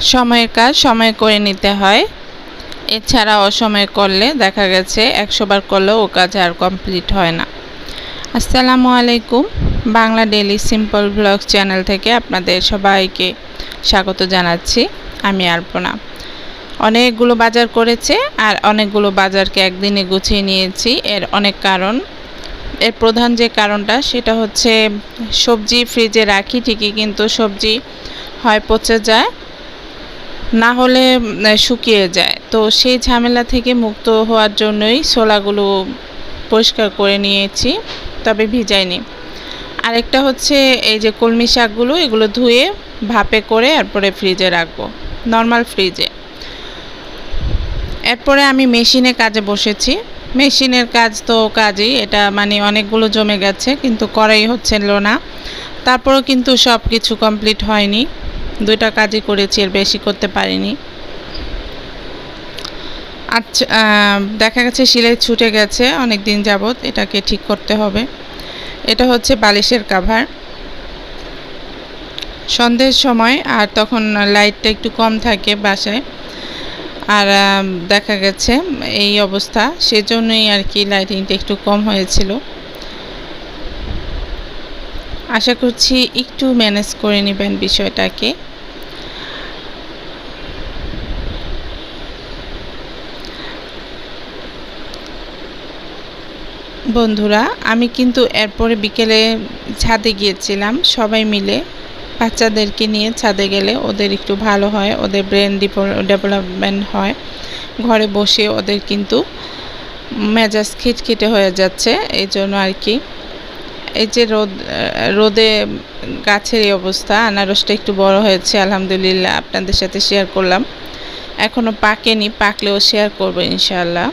সময়ের কাজ সময় করে নিতে হয়। এছাড়া অসময়ে করলে দেখা গেছে একশো বার করলেও ও কাজ আর কমপ্লিট হয় না। আসসালামু আলাইকুম। Bangla daily simple blog channel থেকে আপনাদের সবাইকে স্বাগত জানাচ্ছি। আমি আলপনা। অনেকগুলো বাজার করেছে আর অনেকগুলো বাজারকে একদিনে গুছিয়ে নিয়েছি। এর অনেক কারণ। এর প্রধান যে কারণটা সেটা হচ্ছে সবজি ফ্রিজে রাখি ঠিকই কিন্তু সবজি হয় পচে যায়। না হলে শুকিয়ে যায়। তো সেই ঝামেলা থেকে মুক্ত হওয়ার জন্যই ছোলাগুলো পরিষ্কার করে নিয়েছি, তবে ভিজাইনি। আরেকটা হচ্ছে এই যে কলমি শাকগুলো, এগুলো ধুয়ে ভাপে করে এরপরে ফ্রিজে রাখব, নর্মাল ফ্রিজে। এরপরে আমি মেশিনে কাজে বসেছি। মেশিনের কাজ তো কাজই, এটা মানে অনেকগুলো জমে গেছে, কিন্তু করাই হচ্ছিল না। তারপরেও কিন্তু সব কিছু কমপ্লিট হয়নি। দুইটা কাজই করেছি, এর বেশি করতে পারিনি। আচ্ছা দেখা গেছে সিলাই ছুটে গেছে অনেক দিন যাবত এটাকে ঠিক করতে হবে। এটা হচ্ছে বালিশের কাভার সন্ধ্যের সময় আর তখন লাইটটা একটু কম থাকে বাসায়। আর দেখা গেছে এই অবস্থা, সেজন্যই আর কি লাইটিংটা একটু কম হয়েছিল। আশা করছি একটু ম্যানেজ করে নেবেন বিষয়টাকে। বন্ধুরা, আমি কিন্তু এরপরে বিকেলে ছাদে গিয়েছিলাম সবাই মিলে। বাচ্চাদেরকে নিয়ে ছাদে গেলে ওদের একটু ভালো হয়, ওদের ব্রেন ডেভেলপমেন্ট হয়। ঘরে বসে ওদের কিন্তু মেজাজ খিটখিটে হয়ে যাচ্ছে এই জন্য আর কি। এই যে রোদ রোদে গাছের এই অবস্থা, আনারসটা একটু বড় হয়েছে, আলহামদুলিল্লাহ আপনাদের সাথে শেয়ার করলাম। এখনও পাকেনি, পাকলেও শেয়ার করব ইনশাআল্লাহ।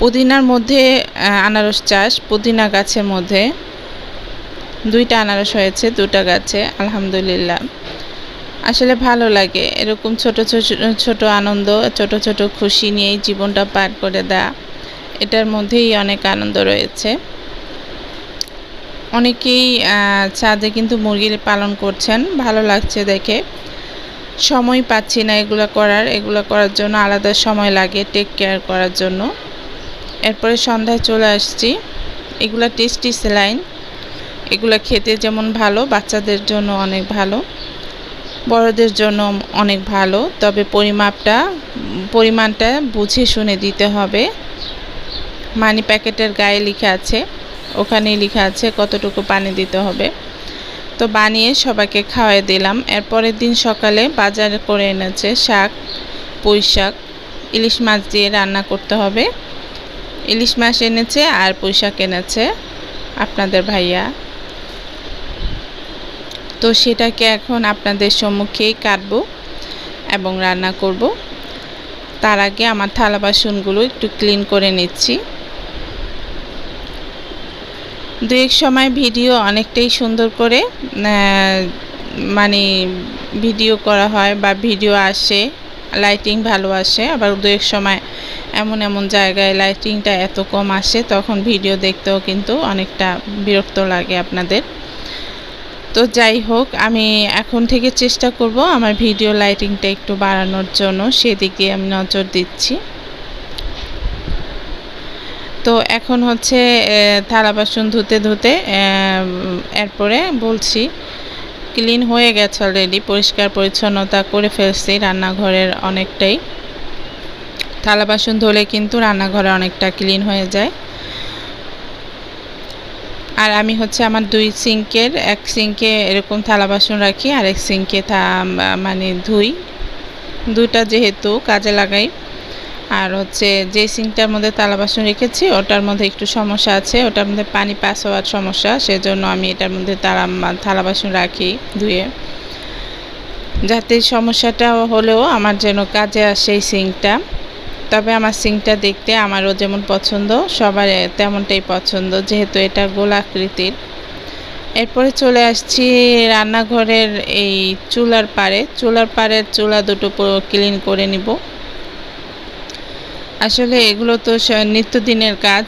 পুদিনার মধ্যে আনারস চাষ, পুদিনা গাছের মধ্যে। দুইটা আনারস হয়েছে, দুটা গাছে, আলহামদুলিল্লাহ। আসলে ভালো লাগে, এরকম ছোট ছোট ছোট আনন্দ, ছোট ছোট খুশি নিয়েই জীবনটা পার করে দেয়া। এটার মধ্যেই অনেক আনন্দ রয়েছে। অনেকেই ছাদে কিন্তু মুরগি পালন করছেন, ভালো লাগছে দেখে। সময় পাচ্ছি না এগুলো করার এগুলো করার জন্য আলাদা সময় লাগে টেক কেয়ার করার জন্য। এরপরে সন্ধ্যায় চলে আসছি। এগুলা টেস্টি স্যালাইন। এগুলা খেতে যেমন ভালো, বাচ্চাদের জন্য অনেক ভালো, বড়দের জন্য অনেক ভালো, তবে পরিমাপটা, পরিমাণটা বুঝে শুনে দিতে হবে। মানি প্যাকেটের গায়ে লেখা আছে, ওখানেই লেখা আছে কতটুকু পানি দিতে হবে। তো বানিয়ে সবাইকে খাওয়াই দিলাম। এরপরের দিন সকালে বাজার করে এনেছে শাক পুঁই শাক ইলিশ মাছ দিয়ে রান্না করতে হবে। ইলিশ মাছ এনেছে আর পুঁই শাক এনেছে আপনাদের ভাইয়া। তো সেটাকে এখন আপনাদের সম্মুখেই কাটবো এবং রান্না করব। তার আগে আমার থালা বাসনগুলো একটু ক্লিন করে নিচ্ছি। দু এক সময় ভিডিও অনেকটাই সুন্দর করে মানে ভিডিও করা হয় বা ভিডিও আসে লাইটিং ভালো আসে, আবার দু এক সময় এমন এমন জায়গায় লাইটিংটা এত কম আসে, তখন ভিডিও দেখতেও কিন্তু অনেকটা বিরক্ত লাগে আপনাদের। তো যাই হোক, আমি এখন থেকে চেষ্টা করব আমার ভিডিও লাইটিংটা একটু বাড়ানোর জন্য, সেদিকে আমি নজর দিচ্ছি। তো এখন হচ্ছে থালা বাসন ধুতে ধুতে এরপরে বলছি ক্লিন হয়ে গেছে অলরেডি পরিষ্কার পরিচ্ছন্নতা করে ফেলছি রান্নাঘরের অনেকটাই। থালা বাসন ধুলে কিন্তু রান্নাঘরে অনেকটা ক্লিন হয়ে যায়। আর আমি হচ্ছে আমার দুই সিঙ্কের, এক সিঙ্কে এরকম থালা বাসন রাখি আর এক সিঙ্কে থা মানে ধুই। দুটা যেহেতু কাজে লাগাই। আর হচ্ছে যে সিঙ্কটার মধ্যে থালা বাসন রেখেছি, ওটার মধ্যে একটু সমস্যা আছে। ওটার মধ্যে পানি পাস হওয়ার সমস্যা, সেজন্য আমি এটার মধ্যে তারা থালা বাসন রাখি ধুয়ে। যাতে সমস্যাটা হলেও আমার যেন কাজে আসে এই সিঙ্কটা। তবে আমার সিঙ্কটা দেখতে আমারও যেমন পছন্দ, সবার তেমনটাই পছন্দ, যেহেতু এটা গোলাকৃতির এরপরে চলে আসছি রান্নাঘরের এই চুলার পাড়ে। চুলার পাড়ের চুলা দুটো ক্লিন করে নিব। আসলে এগুলো তো নিত্যদিনের কাজ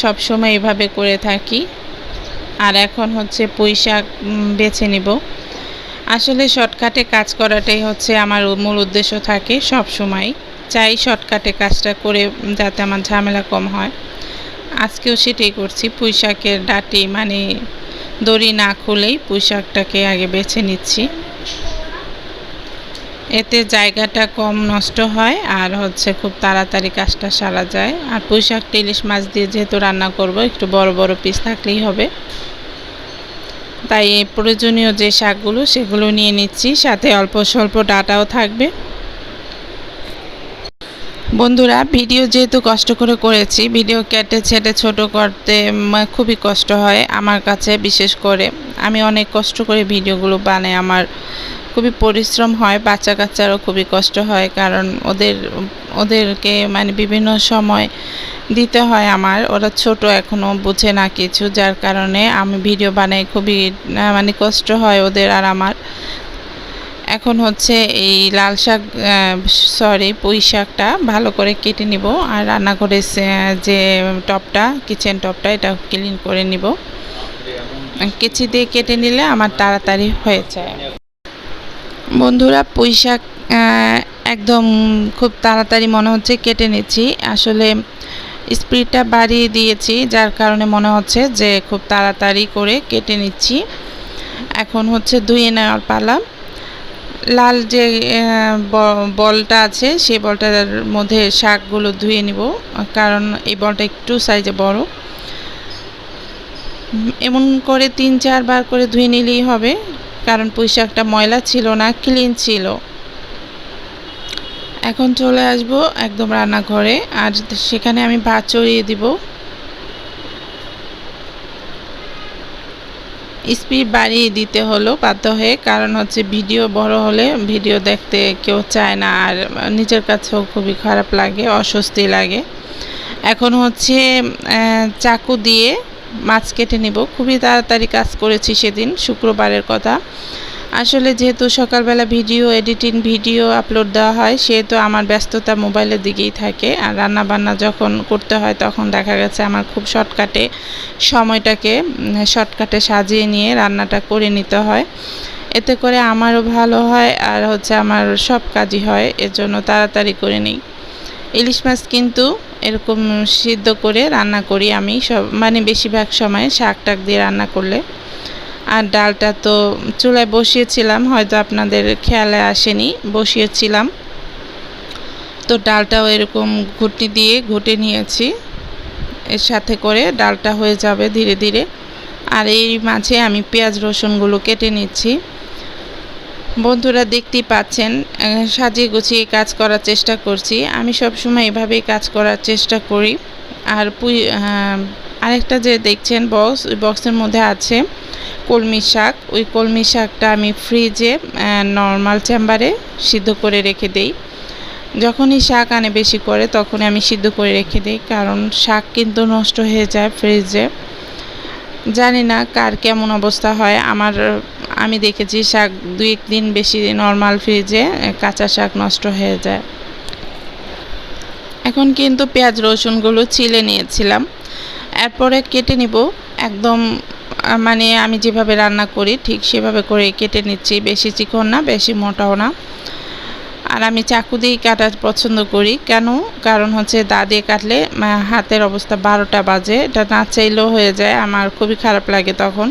সব সময় এভাবে করে থাকি। আর এখন হচ্ছে পুঁই শাক বেছে নিব। আসলে শর্টকাটে কাজ করাটাই হচ্ছে আমার মূল উদ্দেশ্য থাকে সব সময় চাই শর্টকাটে কাজটা করে যাতে আমার ঝামেলা কম হয়। আজকেও সেটাই করছি পুঁই শাকের ডাটি মানে দড়ি না খুলেই পুঁই শাকটাকে আগে বেছে নিচ্ছি। এতে জায়গাটা কম নষ্ট হয় আর হচ্ছে খুব তাড়াতাড়ি কাজটা সারা যায়। আর পুঁই শাকটা ইলিশ মাছ দিয়ে যেহেতু রান্না করব, একটু বড় বড় পিস থাকলেই হবে। তাই প্রয়োজনীয় যে শাকগুলো, সেগুলো নিয়ে নিচ্ছি। সাথে অল্প, স্বল্প ডাটাও থাকবে। বন্ধুরা, ভিডিও যেহেতু কষ্ট করে করেছি, ভিডিও কেটে ছেটে ছোট করতে খুবই কষ্ট হয় আমার কাছে, বিশেষ করে। আমি অনেক কষ্ট করে ভিডিওগুলো বানাই, আমার খুবই পরিশ্রম হয় বাচ্চা কাচ্চারও খুবই কষ্ট হয়, কারণ ওদের, ওদেরকে মানে বিভিন্ন সময় দিতে হয় আমার। ওরা ছোট এখনও বুঝে না কিছু, যার কারণে আমি ভিডিও বানাই খুবই মানে কষ্ট হয় ওদের আর আমার। এখন হচ্ছে এই লাল শাক সরি পুঁই শাকটা ভালো করে কেটে নিব আর রান্নাঘরে যে টপটা কিচেন টপটা, এটা ক্লিন করে নিব। কেচি দিয়ে কেটে নিলে আমার তাড়াতাড়ি হয়ে যায়। বন্ধুরা, পুঁই শাক একদম খুব তাড়াতাড়ি মনে হচ্ছে কেটে নিচ্ছি। আসলে স্পিডটা বাড়িয়ে দিয়েছি, যার কারণে মনে হচ্ছে যে খুব তাড়াতাড়ি করে কেটে নিচ্ছি। এখন হচ্ছে ধুয়ে নেওয়ার পালা। লাল যে বলটা আছে, সেই বলটার মধ্যে শাকগুলো ধুয়ে নিব, কারণ এই বলটা একটু সাইজে বড়। এমন করে তিন চারবার করে ধুয়ে নিলেই হবে, কারণ পুঁই শাকটা ময়লা ছিল না ক্লিন ছিল। এখন চলে আসব একদম রান্নাঘরে, আর সেখানে আমি ভাত চড়িয়ে দিব। স্পিড বাড়িয়ে দিতে হলো বাধ্য হয়ে, কারণ হচ্ছে ভিডিও বড় হলে ভিডিও দেখতে কেউ চায় না আর নিজের কাছেও খুবই খারাপ লাগে, অস্বস্তি লাগে। এখন হচ্ছে চাকু দিয়ে মাছ কেটে নেব। খুবই তাড়াতাড়ি কাজ করেছি সেদিন, শুক্রবারের কথা। আসলে যেহেতু সকালবেলা ভিডিও এডিটিং, ভিডিও আপলোড দেওয়া হয়, সেহেতু আমার ব্যস্ততা মোবাইলের দিকেই থাকে। আর রান্না বান্না যখন করতে হয়, তখন দেখা গেছে আমার খুব শর্টকাটে সময়টাকে শর্টকাটে সাজিয়ে নিয়ে রান্নাটা করে নিতে হয়। এতে করে আমারও ভালো হয় আর হচ্ছে আমার সব কাজই হয় এর জন্য তাড়াতাড়ি করে নিই। ইলিশ মাছ কিন্তু এরকম সিদ্ধ করে রান্না করি আমি সব মানে বেশিরভাগ সময় শাক টাক দিয়ে রান্না করলে। আর ডালটা তো চুলায় বসিয়েছিলাম, হয়তো আপনাদের খেয়ালে আসেনি, বসিয়েছিলাম। তো ডালটাও এরকম ঘুটি দিয়ে ঘুটে নিয়েছি, এর সাথে করে ডালটা হয়ে যাবে ধীরে ধীরে। আর এই মাঝে আমি পেঁয়াজ রসুনগুলো কেটে নিচ্ছি। বন্ধুরা দেখতেই পাচ্ছেন সাজিয়ে গুছিয়ে কাজ করার চেষ্টা করছি। আমি সবসময় এভাবেই কাজ করার চেষ্টা করি। আর পুই আরেকটা যে দেখছেন বক্স, বক্সের মধ্যে আছে কলমি শাক। ওই কলমি শাকটা আমি ফ্রিজে নর্মাল চেম্বারে সিদ্ধ করে রেখে দেই। যখনই শাক আনে বেশি করে, তখনই আমি সিদ্ধ করে রেখে দিই, কারণ শাক কিন্তু নষ্ট হয়ে যায় ফ্রিজে জানি না কার কেমন অবস্থা হয়। আমার, আমি দেখেছি শাক দুই দিন বেশি নর্মাল ফ্রিজে কাঁচা শাক নষ্ট হয়ে যায়। এখন কিন্তু পেঁয়াজ রসুনগুলো ছিলে নিয়েছিলাম। এরপরে কেটে নিব। একদম মানে আমি যেভাবে রান্না করি ঠিক সেভাবে করে কেটে নিচ্ছি। বেশি চিকন না, বেশি মোটাও না। আর আমি চাকু দিয়েই কাটা পছন্দ করি। কেন? কারণ হচ্ছে দা দিয়ে কাটলে হাতের অবস্থা বারোটা বাজে। এটা না চাইলেও হয়ে যায়। আমার খুবই খারাপ লাগে তখন।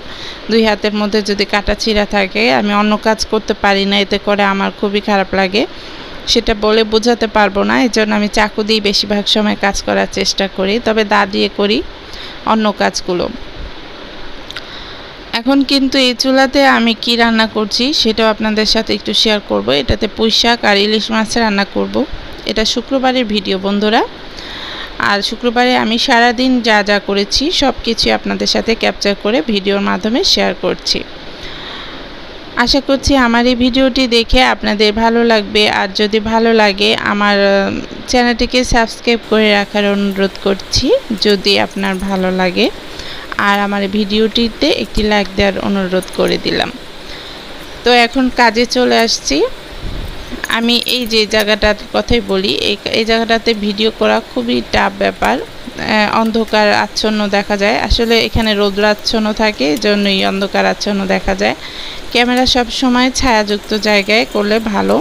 দুই হাতের মধ্যে যদি কাটা ছিঁড়া থাকে, আমি অন্য কাজ করতে পারি না। এতে করে আমার খুবই খারাপ লাগে। সেটা বলে বোঝাতে পারব না। এই জন্য আমি চাকু দিয়ে বেশিরভাগ সময় কাজ করার চেষ্টা করি। তবে দা দিয়ে করি অন্য কাজগুলো। এখন কিন্তু এই চুলাতে আমি কি রান্না করছি সেটাও আপনাদের সাথে একটু শেয়ার করব। এটাতে পুঁই শাক আর ইলিশ মাছ রান্না করব। এটা শুক্রবারের ভিডিও বন্ধুরা। আর শুক্রবারে আমি সারা দিন যা যা করেছি সব কিছু আপনাদের সাথে ক্যাপচার করে ভিডিওর মাধ্যমে শেয়ার করছি। আশা করছি আমার এই ভিডিওটি দেখে আপনাদের ভালো লাগবে। আর যদি ভালো লাগে, আমার চ্যানেলটিকে সাবস্ক্রাইব করে রাখার অনুরোধ করছি, যদি আপনার ভালো লাগে। আর আমার ভিডিওটিতে একটি লাইক দেওয়ার অনুরোধ করে দিলাম। তো এখন কাজে চলে আসছি। আমি এই যে জায়গাটার কথাই বলি, এই জায়গাটাতে ভিডিও করা খুবই টাফ ব্যাপার। অন্ধকার আচ্ছন্ন দেখা যায়। আসলে এখানে রৌদ্রাচ্ছন্ন থাকে জন্যই অন্ধকার আচ্ছন্ন দেখা যায়। ক্যামেরা সব সময় ছায়াযুক্ত জায়গায় করলে ভালো।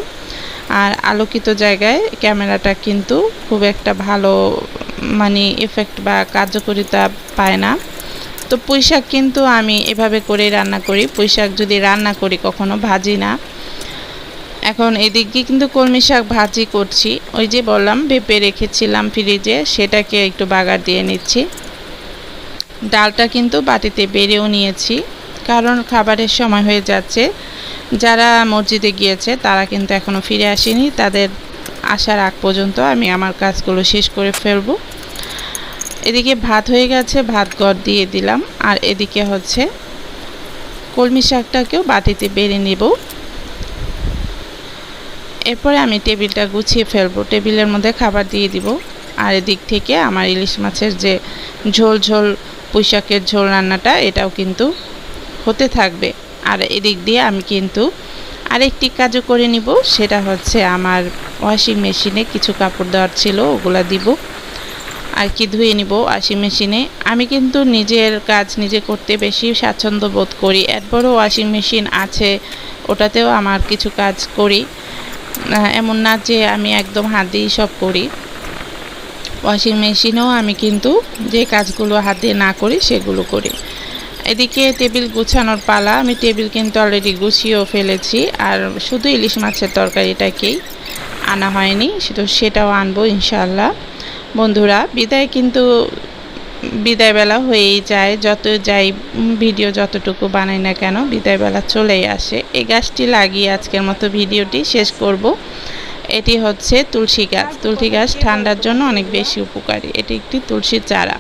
আর আলোকিত জায়গায় ক্যামেরাটা কিন্তু খুব একটা ভালো মানে এফেক্ট বা কার্যকারিতা পায় না। তো পুঁই শাক কিন্তু আমি এভাবে করে রান্না করি। পুঁই শাক যদি রান্না করি কখনো ভাজি না। এখন এদিক কিন্তু কলমি শাক ভাজি করছি। ওই যে বললাম, ভেপে রেখেছিলাম ফ্রিজে, সেটাকে একটু বাগার দিয়ে নিচ্ছি। ডালটা কিন্তু বাটিতে বেড়েও নিয়েছি, কারণ খাবারের সময় হয়ে যাচ্ছে। যারা মসজিদে গিয়েছে, তারা কিন্তু এখনও ফিরে আসেনি। তাদের আসার আগ পর্যন্ত আমি আমার কাজগুলো শেষ করে ফেলব। এদিকে ভাত হয়ে গেছে, ভাত গড় দিয়ে দিলাম। আর এদিকে হচ্ছে কলমি শাকটাকেও বাটিতে বেড়ে নেব। এরপরে আমি টেবিলটা গুছিয়ে ফেলব। টেবিলের মধ্যে খাবার দিয়ে দিব। আর এদিক থেকে আমার ইলিশ মাছের যে ঝোল ঝোল, পুঁইশাকের ঝোল রান্নাটা, এটাও কিন্তু হতে থাকবে। আর এদিক দিয়ে আমি কিন্তু আরেকটি কাজও করে নিব। সেটা হচ্ছে আমার ওয়াশিং মেশিনে কিছু কাপড় দেওয়ার ছিল, ওগুলা দিব। আর কি ধুয়ে নিব ওয়াশিং মেশিনে। আমি কিন্তু নিজের কাজ নিজে করতে বেশি স্বাচ্ছন্দ্য বোধ করি। এরপরও ওয়াশিং মেশিন আছে, ওটাতেও আমার কিছু কাজ করি। এমন না যে আমি একদম হাত দিয়েই সব করি। ওয়াশিং মেশিনেও আমি কিন্তু যে কাজগুলো হাত দিয়ে না করি, সেগুলো করি। এদিকে টেবিল গুছানোর পালা, আমি টেবিল কিন্তু অলরেডি গুছিয়েও ফেলেছি। আর শুধু ইলিশ মাছের তরকারিটাকেই আনা হয়নি শুধু সেটাও আনব ইনশাল্লাহ বন্ধুরা, বিদায় কিন্তু বিদায়বেলা হয়েই যায়, যত যাই ভিডিও যতটুকু বানাই না কেন, বিদায়বেলা চলেই আসে। এই গাছটি লাগিয়ে আজকের মতো ভিডিওটি শেষ করব। এটি হচ্ছে তুলসী গাছ। তুলসী গাছ ঠান্ডার জন্য অনেক বেশি উপকারী। এটি একটি তুলসীর চারা।